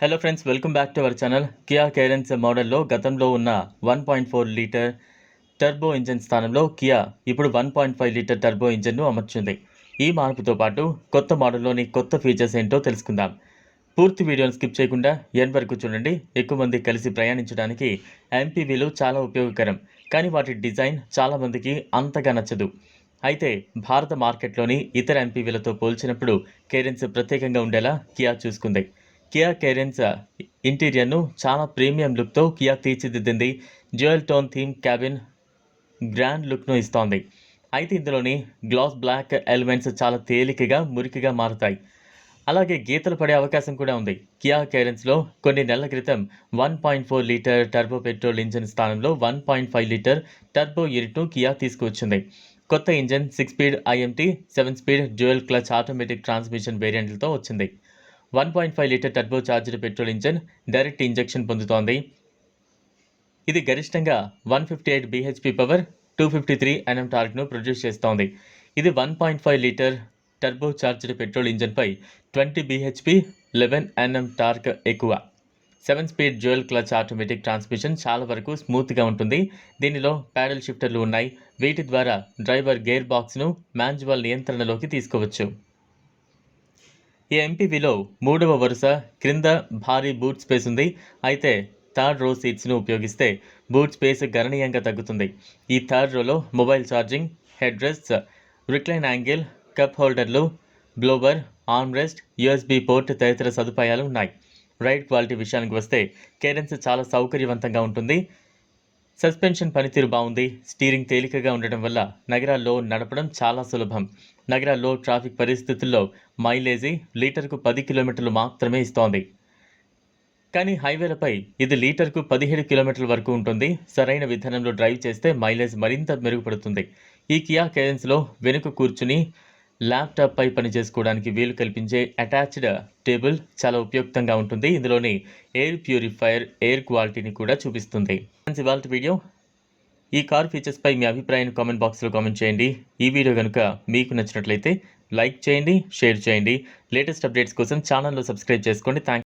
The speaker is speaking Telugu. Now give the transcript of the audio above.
Hello friends welcome back to our channel Kia Carens మోడల్లో గతంలో ఉన్న one point four litre turbo engine స్థానంలో కియా ఇప్పుడు one point five litre turbo ఇంజిన్ను అమర్చింది. ఈ మార్పుతో పాటు కొత్త మోడల్లోని కొత్త ఫీచర్స్ ఏంటో తెలుసుకుందాం. పూర్తి వీడియోని స్కిప్ చేయకుండా ఎన్ వరకు చూడండి. ఎక్కువ మంది కలిసి ప్రయాణించడానికి ఎంపీవీలు చాలా ఉపయోగకరం కానీ వాటి డిజైన్ చాలామందికి అంతగా నచ్చదు. అయితే భారత మార్కెట్లోని ఇతర ఎంపీవీలతో పోల్చినప్పుడు కేరెన్స్ ప్రత్యేకంగా ఉండేలా కియా చూసుకుంది. కియా కెరెన్స్ ఇంటీరియర్ను చాలా ప్రీమియం లుక్తో Kia తీర్చిదిద్దింది. Jewel tone theme cabin grand లుక్ను ఇస్తోంది. అయితే ఇందులోని గ్లాస్ బ్లాక్ ఎలిమెంట్స్ చాలా తేలికగా మురికిగా మారుతాయి. అలాగే గీతలు పడే అవకాశం కూడా ఉంది. కియా కేరెన్స్లో కొన్ని నెలల క్రితం one point four litre turbo petrol engine స్థానంలో one point five litre turbo యూనిట్ను కియా తీసుకువచ్చింది. కొత్త engine six speed IMT seven speed dual clutch automatic transmission వేరియంట్లతో వచ్చింది. One point five litre turbocharged petrol engine direct injection పొందుతోంది. ఇది గరిష్టంగా one fifty eight BHP power two fifty three NM టార్క్ను produce చేస్తోంది. ఇది one point five litre turbocharged petrol ఇంజన్పై twenty BHP eleven NM torque ఎక్కువ. Seven speed dual clutch automatic transmission చాలా వరకు స్మూత్గా ఉంటుంది. దీనిలో ప్యాడల్ షిఫ్టర్లు ఉన్నాయి. వీటి ద్వారా డ్రైవర్ గేర్ బాక్స్ను మాన్యువల్ నియంత్రణలోకి తీసుకోవచ్చు. ఈ ఎంపీవీలో మూడవ వరుస క్రింద భారీ బూట్ స్పేస్ ఉంది. అయితే థర్డ్ రో సీట్స్ను ఉపయోగిస్తే బూట్ స్పేస్ గణనీయంగా తగ్గుతుంది. ఈ థర్డ్ రోలో mobile charging headrest recline angle cup హోల్డర్లు blower arm rest USB port తదితర సదుపాయాలు ఉన్నాయి. రైడ్ క్వాలిటీ విషయానికి వస్తే కేడెన్స్ చాలా సౌకర్యవంతంగా ఉంటుంది. సస్పెన్షన్ పనితీరు బాగుంది. స్టీరింగ్ తేలికగా ఉండటం వల్ల నగరాల్లో నడపడం చాలా సులభం. నగరాల్లో ట్రాఫిక్ పరిస్థితుల్లో మైలేజీ లీటర్కు పది కిలోమీటర్లు మాత్రమే ఇస్తోంది. కానీ హైవేలపై ఇది లీటర్కు పదిహేడు కిలోమీటర్ల వరకు ఉంటుంది. సరైన విధానంలో డ్రైవ్ చేస్తే మైలేజ్ మరింత మెరుగుపడుతుంది. ఈ కియా కేరెన్స్లో వెనుక కూర్చుని ల్యాప్టాప్పై పని చేసుకోవడానికి వీలు కల్పించే అటాచ్డ్ టేబుల్ చాలా ఉపయుక్తంగా ఉంటుంది. ఇందులోని ఎయిర్ ప్యూరిఫైయర్ ఎయిర్ క్వాలిటీని కూడా చూపిస్తుంది. ఫ్రెండ్స్, ఇవాళ వీడియో. ఈ కార్ ఫీచర్స్పై మీ అభిప్రాయాన్ని కామెంట్ బాక్స్లో కామెంట్ చేయండి. ఈ వీడియో కనుక మీకు నచ్చినట్లయితే లైక్ చేయండి షేర్ చేయండి. లేటెస్ట్ అప్డేట్స్ కోసం ఛానల్లో సబ్స్క్రైబ్ చేసుకోండి. థ్యాంక్